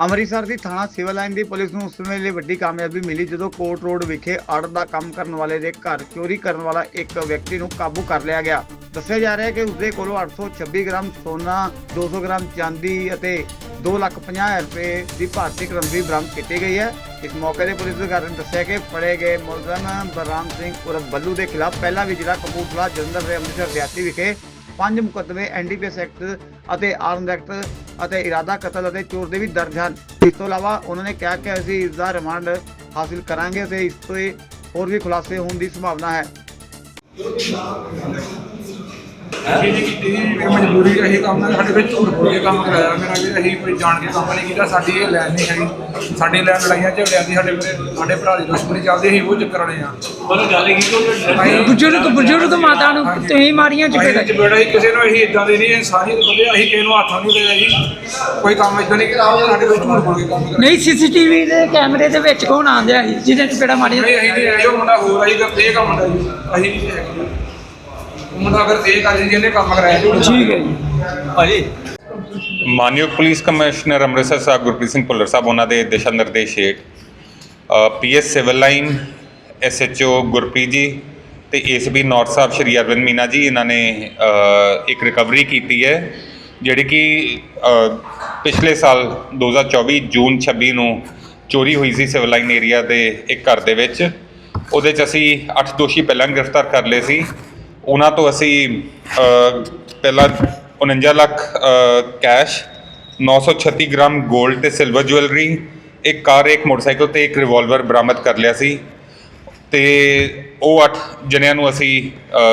ਅੰਮ੍ਰਿਤਸਰ ਦੀ ਥਾਣਾ civil line ਦੀ police ਨੂੰ ਉਸ ਵੇਲੇ ਵੱਡੀ ਕਾਮਯਾਬੀ ਮਿਲੀ ਜਦੋਂ ਕੋਟ ਰੋਡ ਵਿਖੇ ਅੜ ਦਾ ਕੰਮ ਕਰਨ ਵਾਲੇ ਦੇ ਘਰ ਚੋਰੀ ਕਰਨ ਵਾਲਾ ਇੱਕ ਵਿਅਕਤੀ ਨੂੰ ਕਾਬੂ ਕਰ ਲਿਆ ਗਿਆ। ਦੱਸਿਆ ਜਾ ਰਿਹਾ ਹੈ ਕਿ ਉਸਦੇ ਕੋਲੋਂ 826 ਗ੍ਰਾਮ ਸੋਨਾ 200 ਗ੍ਰਾਮ ਚਾਂਦੀ ਅਤੇ 2,50,000 ਰੁਪਏ ਦੀ ਭਾਰਤੀ ਕਰੰਸੀ ਬਰਾਮਦ ਕੀਤੀ ਗਈ ਹੈ। ਇਸ ਮੌਕੇ ਤੇ ਪੁਲਿਸ ਅਧਿਕਾਰੀ ਨੇ ਦੱਸਿਆ ਕਿ ਫੜੇ ਗਏ ਮੁਲਜ਼ਮ ਬਲਰਾਮ ਸਿੰਘ ਉਰਫ ਬੱਲੂ ਦੇ ਖਿਲਾਫ ਪਹਿਲਾਂ ਵੀ ਜ਼ਿਲ੍ਹਾ ਕਪੂਰਥਲਾ ਜਲੰਧਰ ਤੇ ਅੰਮ੍ਰਿਤਸਰ ਦਿਹਾਤੀ ਵਿਖੇ ਪੰਜ ਮੁਕੱਦਮੇ ਐਨਡੀਪੀਐਸ ਐਕਟ ਅਤੇ ਆਰਮਡ ਐਕਟ ਅਤੇ ਇਰਾਦਾ ਕਤਲ ਅਤੇ ਚੋਰ ਦੇ ਵੀ ਦਰਜ ਹਨ। ਇਸ ਤੋਂ ਇਲਾਵਾ ਉਹਨਾਂ ਨੇ ਕਿਹਾ ਕਿ ਅਸੀਂ ਇਸ ਦਾ ਰਿਮਾਂਡ ਹਾਸਿਲ ਕਰਾਂਗੇ ਅਤੇ ਇਸ ਤੋਂ ਹੋਰ ਵੀ ਖੁਲਾਸੇ ਹੋਣ ਦੀ ਸੰਭਾਵਨਾ ਹੈ। ਇਹ ਜੀ ਕੀਤੀ ਇਹ ਮਜਬੂਰੀ ਰਹੀ ਕੰਮ ਨਾਲ ਸਾਡੇ ਵਿੱਚ ਝੂਠ ਬੋਲ ਕੇ ਕੰਮ ਕਰਾਇਆ ਮੇਰਾ ਵੀ ਅਸੀਂ ਕੋਈ ਜਾਣ ਕੇ ਕੰਮ ਨਹੀਂ ਕੀਤਾ ਸਾਡੀ ਇਹ ਲੈਣ ਨਹੀਂ ਹੈਗੀ। ਸਾਡੀ ਲੈਣ ਲੜਾਈਆਂ ਝਗੜਿਆਂ ਦੀ ਸਾਡੇ ਮੇਰੇ ਸਾਡੇ ਭਰਾ ਦੀ ਦੁਸ਼ਮਣੀ ਚੱਲਦੀ ਸੀ ਉਹ ਚੱਕਰ ਵਾਲੇ ਆ ਮਤਲਬ ਗੱਲ ਕੀ ਕਿ ਬਜ਼ੁਰਗ ਬਜ਼ੁਰਗ ਮਾਤਾ ਨੂੰ ਤੁਸੀਂ ਮਾਰੀਆਂ ਚਪੇੜਾਂ ਅਸੀਂ ਚਪੇੜਾ ਹੀ ਕਿਸੇ ਨੂੰ ਅਸੀਂ ਇਦਾਂ ਦੇ ਨਹੀਂ ਇਹ ਸਾਰੀ ਬੰਦੇ ਅਸੀਂ ਕਿਸੇ ਨੂੰ ਹੱਥ ਨਹੀਂ ਦੇਣਾ ਜੀ ਕੋਈ ਕੰਮ ਇਦਾਂ ਨਹੀਂ ਕੀਤਾ ਉਹ ਸਾਡੇ ਵਿੱਚ ਝੂਠ ਬੋਲ ਕੇ ਕੰਮ ਕਰਾਇਆ। ਨਹੀਂ ਸੀਸੀਟੀਵੀ ਦੇ ਕੈਮਰੇ ਦੇ ਵਿੱਚ ਕੌਣ ਆਂਦਿਆ ਸੀ ਜਿਹਨੇ ਚਪੇੜਾ ਮਾਰੀਆਂ ਨਹੀਂ ਅਸੀਂ ਨਹੀਂ ਇਹ ਉਹ ਮੁੰਡਾ ਹੋਰ ਆਈ ਕਰਦੇ ਇਹ ਕੰਮ ਮੁੰਡਾ ਜੀ। ਅਸੀਂ ਨਹੀਂ ਹੈਗੇ ਉਹ ਮੁੰਡਾ ਅਗਰ ਇਹ ਕਰ ਜਿਹਨੇ ਕੰਮ ਕਰਾਇਆ ਝੂਠ ਠੀਕ ਹੈ ਜੀ। ਭਾਜੀ? ਮਾਨਯੋਗ ਪੁਲਿਸ ਕਮਿਸ਼ਨਰ ਅੰਮ੍ਰਿਤਸਰ ਸਾਹਿਬ ਗੁਰਪ੍ਰੀਤ ਸਿੰਘ ਭੁੱਲਰ ਸਾਹਿਬ ਉਹਨਾਂ ਦੇ ਦਿਸ਼ਾ ਨਿਰਦੇਸ਼ ਹੇਠ PS civil line SHO Gurpreet ji ਤੇ ਏਸੀਬੀ ਨਾਰਥ ਸਾਹਿਬ ਸ਼੍ਰੀ ਅਰਵਿੰਦ ਮੀਨਾ ਜੀ ਇਹਨਾਂ ਨੇ ਇੱਕ ਰਿਕਵਰੀ ਕੀਤੀ ਹੈ ਜਿਹੜੀ ਕਿ ਪਿਛਲੇ ਸਾਲ 2024 ਜੂਨ 26 ਨੂੰ ਚੋਰੀ ਹੋਈ ਸੀ ਸਿਵਲ ਲਾਈਨ ਏਰੀਆ ਦੇ ਇੱਕ ਘਰ ਦੇ ਵਿੱਚ। ਉਹਦੇ 'ਚ ਅਸੀਂ 8 ਦੋਸ਼ੀ ਪਹਿਲਾਂ ਗ੍ਰਿਫਤਾਰ ਕਰ ਲਏ ਸੀ। ਉਹਨਾਂ ਤੋਂ ਅਸੀਂ ਪਹਿਲਾਂ 49 ਲੱਖ ਅ, ਕੈਸ਼ 936 ਗ੍ਰਾਮ 골ਡ ਤੇ ਸਿਲਵਰ ਜੁਐਲਰੀ ਇੱਕ ਕਾਰ ਇੱਕ ਮੋਟਰਸਾਈਕਲ ਤੇ ਇੱਕ ਰਿਵਾਲਵਰ ਬਰਾਮਦ ਕਰ ਲਿਆ ਸੀ। ਤੇ ਉਹ 8 ਜਣਿਆਂ ਨੂੰ ਅਸੀਂ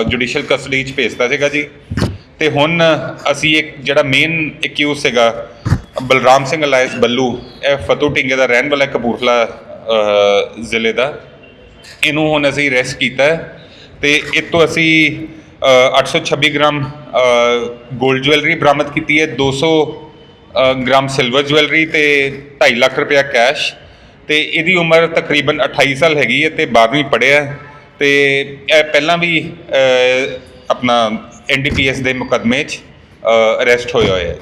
ਜੁਡੀਸ਼ੀਅਲ ਕਸਟਡੀ 'ਚ ਭੇਜਤਾ ਸੀਗਾ ਜੀ। ਤੇ ਹੁਣ ਅਸੀਂ ਇੱਕ ਜਿਹੜਾ ਮੇਨ ਐਕਿਊਜ਼ ਸੀਗਾ ਬਲਰਾਮ ਸਿੰਘ ਅਲਾਇਸ ਬੱਲੂ ਇਹ ਫਤੂ ਢਿੰਗੇ ਦਾ ਰਹਿਣ ਵਾਲਾ ਕਪੂਰਥਲਾ ਜ਼ਿਲ੍ਹੇ ਦਾ। ਇਹਨੂੰ ਹੁਣ ਅਸੀਂ ਅਰੈਸਟ ਕੀਤਾ। ਹੈ ਤੇ ਇਹ ਤੋਂ ਅਸੀਂ ਅ, 826 ਗ੍ਰਾਮ 골ਡ ਜੁਐਲਰੀ ਬਰਾਮਦ ਕੀਤੀ ਹੈ 200 ਅ, ਗ੍ਰਾਮ ਸਿਲਵਰ ਜੁਐਲਰੀ ਤੇ 2.5 ਲੱਖ ਰੁਪਇਆ ਕੈਸ਼ ਤੇ ਇਹਦੀ ਉਮਰ ਤਕਰੀਬਨ 28 ਸਾਲ ਹੈਗੀ ਹੈ ਤੇ 12ਵੀਂ ਪੜ੍ਹਿਆ ਹੈ ਤੇ ਇਹ ਪਹਿਲਾਂ ਵੀ ਆਪਣਾ ਐਨਡੀਪੀਐਸ ਦੇ ਮੁਕੱਦਮੇ 'ਚ ਅਰੈਸਟ ਹੋਇਆ ਹੋਇਆ ਹੈ।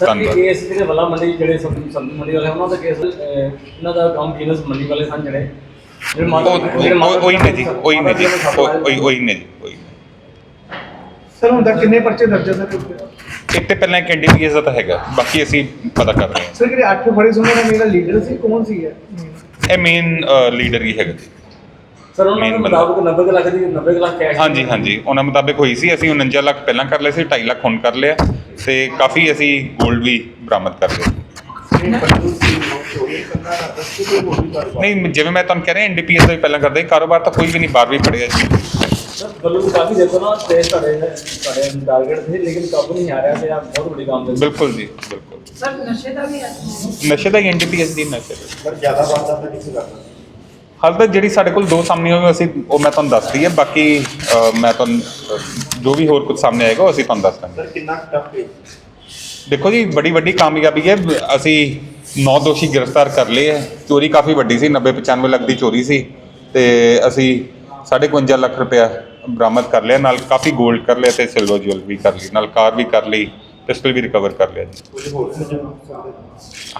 ਧੰਨਵਾਦ। ਕੇਸ ਜਿਹੜੇ ਵੱਲਾ ਮੰਡੀ ਜਿਹੜੇ ਸਬ- ਸਬਜ਼ੀ ਮੰਡੀ ਵਾਲੇ ਉਹਨਾਂ ਦਾ ਕੇਸ ਇਹਨਾਂ ਦਾ ਕੰਮ ਬਿਜ਼ਨਸ ਮੰਡੀ ਵਾਲੇ ਸਨ ਜਿਹੜੇ। ਉਹ ਜਿਹੜੇ ਮਾਲ- ਉਹ- ਉਹੀ ਨੇ ਜੀ ਉਹੀ ਨੇ ਜੀ ਉਹ- ਉਹੀ ਉਹੀ ਨੇ ਜੀ ਉਹੀ ਨੇ। ਸਰ ਹੁਣ ਤੱਕ ਕਿੰਨੇ ਪਰਚੇ ਦਰਜ ਹੈ ਸਰ ਉੱਤੇ? ਇੱਕ ਤੇ ਪਹਿਲਾਂ ਇੱਕ ਐਨਡੀਪੀਐਸ ਦਾ ਤਾਂ ਹੈਗਾ ਬਾਕੀ ਅਸੀਂ ਪਤਾ ਕਰ ਰਹੇ ਹਾਂ। ਸਰ ਜਿਹੜੇ ਅੱਠ ਫੜੇ ਸੀ ਉਹਨਾਂ ਦਾ ਮੇਰਾ ਲੀਡਰ ਸੀ ਕੌਣ ਸੀ ਇਹ? ਇਹ ਮੇਨ ਲੀਡਰ ਹੀ ਹੈਗਾ ਜੀ। ਸਰ ਉਹਨਾਂ ਦੇ main ਬੰਦਾ। ਮੁਤਾਬਕ 90 ਕੁ ਲੱਖ ਦੀ 90 ਕੁ ਲੱਖ ਕੈਸ਼ ਹਾਂਜੀ ਹਾਂਜੀ ਉਹਨਾਂ ਮੁਤਾਬਿਕ ਹੋਈ ਸੀ ਅਸੀਂ 49 ਲੱਖ ਪਹਿਲਾਂ ਕਰ ਲਏ ਸੀ 2.5 ਲੱਖ ਹੁਣ ਕਰ ਲਿਆ ਤੇ ਕਾਫੀ ਅਸੀਂ 골ਡ ਵੀ ਬਰਾਮਦ ਕਰ ਲਿਆ ਨਹੀਂ ਜਿਵੇਂ ਮੈਂ ਤੁਹਾਨੂੰ ਕਹਿ ਰਿਹਾ ਐਨਡੀਪੀਐਸ ਦਾ ਵੀ ਪਹਿਲਾਂ ਕਰਦੇ ਕਾਰੋਬਾਰ ਤਾਂ ਕੋਈ ਵੀ ਨਹੀਂ ਬਾਹਰ ਵੀ ਪੜਿਆ ਜੀ। ਸਰ ਬੱਲੂ ਕਾਫੀ ਦੇਖੋ ਨਾ ਤੇ ਤੁਹਾਡੇ ਤੁਹਾਡੇ ਟਾਰਗੇਟ ਸੀ ਲੇਕਿਨ ਕਾਬੂ ਨਹੀਂ ਆ ਰਿਹਾ ਤੇ ਆ ਬਹੁਤ ਵੱਡੀ ਕੰਮ ਦੇ ਬਿਲਕੁਲ ਜੀ ਬਿਲਕੁਲ। ਸਰ ਨਸ਼ੇ ਦਾ ਵੀ ਨਸ਼ੇ ਦਾ ਹੀ ਐਨਡੀਪੀਐਸ ਦੀ ਨਸ਼ੇ ਦਾ। ਪਰ ਜ਼ਿਆਦਾ ਵਾਰਦਾਤ ਤਾਂ ਕਿਸੇ ਕਰਦਾ ਹਾਲ ਤੱਕ ਜਿਹੜੀ ਸਾਡੇ ਕੋਲ ਦੋ ਸਾਹਮਣੇ ਹੋਏ ਅਸੀਂ ਉਹ ਮੈਂ ਤੁਹਾਨੂੰ ਦੱਸਦੀ ਹੈ ਬਾਕੀ ਮੈਂ ਤੁਹਾਨੂੰ ਜੋ ਵੀ ਹੋਰ ਕੁਝ ਸਾਹਮਣੇ ਆਏਗਾ ਉਹ ਅਸੀਂ ਤੁਹਾਨੂੰ ਦੱਸ ਦਾਂਗੇ। ਸਰ ਕਿੰਨਾ ਟਫ ਹੈ ਦੇਖੋ ਜੀ ਬੜੀ ਵੱਡੀ ਕਾਮਯਾਬੀ ਹੈ ਅਸੀਂ ਨੌ ਦੋਸ਼ੀ ਗ੍ਰਿਫਤਾਰ ਕਰ ਲਏ ਹੈ। ਚੋਰੀ ਕਾਫੀ ਵੱਡੀ ਸੀ 90 95 ਲੱਖ ਦੀ ਚੋਰੀ ਸੀ ਤੇ ਅਸੀਂ 55 ਲੱਖ ਰੁਪਇਆ ਬਰਾਮਦ ਕਰ ਲਿਆ ਨਾਲ ਕਾਫੀ 골ਡ ਕਰ ਲਿਆ ਤੇ ਸਿਲਵਰ ਜੁਐਲ ਵੀ ਕਰ ਲਈ ਨਾਲ ਕਾਰ ਵੀ ਕਰ ਲਈ ਪਿਸਟਲ ਵੀ ਰਿਕਵਰ ਕਰ ਲਿਆ ਜੀ।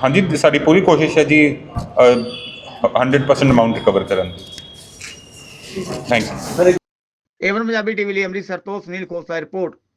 ਹਾਂਜੀ ਸਾਡੀ ਪੂਰੀ ਕੋਸ਼ਿਸ਼ ਹੈ ਜੀ ਅ, 100% ਅਮਾਉਂਟ ਰਿਕਵਰ ਕਰਨ ਦੀ। Thank you Avon Punjabi TV ਲਈ ਅੰਮ੍ਰਿਤਸਰ ਤੋਂ ਸੁਨੀਲ ਖੋਸਲਾ ਦੀ ਰਿਪੋਰਟ।